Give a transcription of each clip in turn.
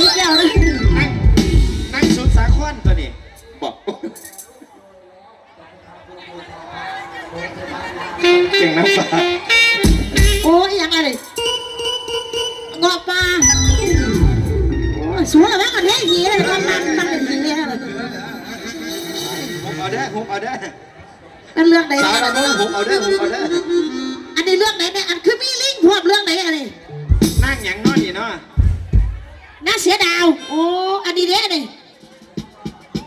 อีกแล้วนะนั่งนั่งสุดสาควันตัวนี้บอกเก่งน้ำฟ้าโอ้ยยังไงเลยงอปลาโอ้ยสวยมากกันแท้หีเลยก็นั่งนั่งเป็นหีเลยหุบเอาเด้อหุบเอาเด้อเป็นเรื่องไหนสาราต้องหุบเอาเด้อหุบเอาเด้อันนี้เรื่องไหนเนี่ยอันคือมีลิงพวกเรื่องไหนอะไรนั่งหยังนอน นี่เนาะน่าเสียดาว โอ้ อันนี้เนี่ยนี่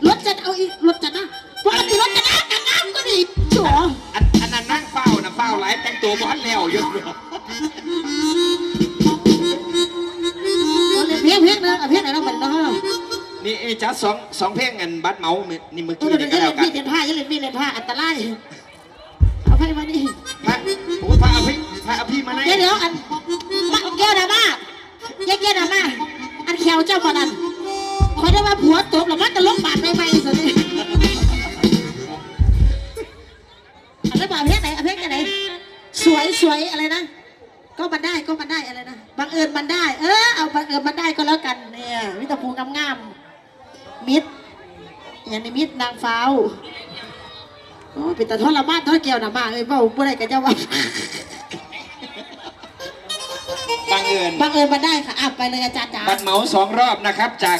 รถจะเอาอีกรถจะนะปกติรถจะนะกันน้ำก็ดีชัวอันอันนั้นนั่งเฝ้านะเฝ้าหลายแต่งตัวบ้านแล้วอยู่เพียงเพียงนึงเพียงไหนเราเหมือนน้องนี่ไอ้จัดสองสองเพลงกันบัดเมานี่เมื่อตัวกี้เดี๋นี่ยวก็เล่แล้วกันนมีดเล่นผ้าอย่าเล่นมีดเล่นผ้าอันตรายเอาไปมานี่พระโอ้ยพระอภิพระอภิมาไหนเดี๋ยวเดี๋ยวอันมาแก้วดราม่าแก้วแก้วดราม่า อันแขวเจ้าบอนันขอได้ว่าผัวตบหรือมันจะลบบาดไม่ไม่สิอันนั้นบาดเพศไหนอันเพศไหนสวยสวยอะไรนะ ก็มันได้ก็มันได้อะไรนะบังเอิญมันได้ เออเอาบังเอิญมันได้ก็แล้วกันเนี่ยมิตรภูงามๆมิตรอย่างนี้มิตรนางฟ้าวโอ้เป็นแต่ทรมานทอดแก้วหนามาเลยเว่าบ่ได้กันเจ้าว่า บังเอิญบังเอิญมาได้ค่ะอะไปเลยอาจารย์จ๋าบัดเมาสองรอบนะครับจาก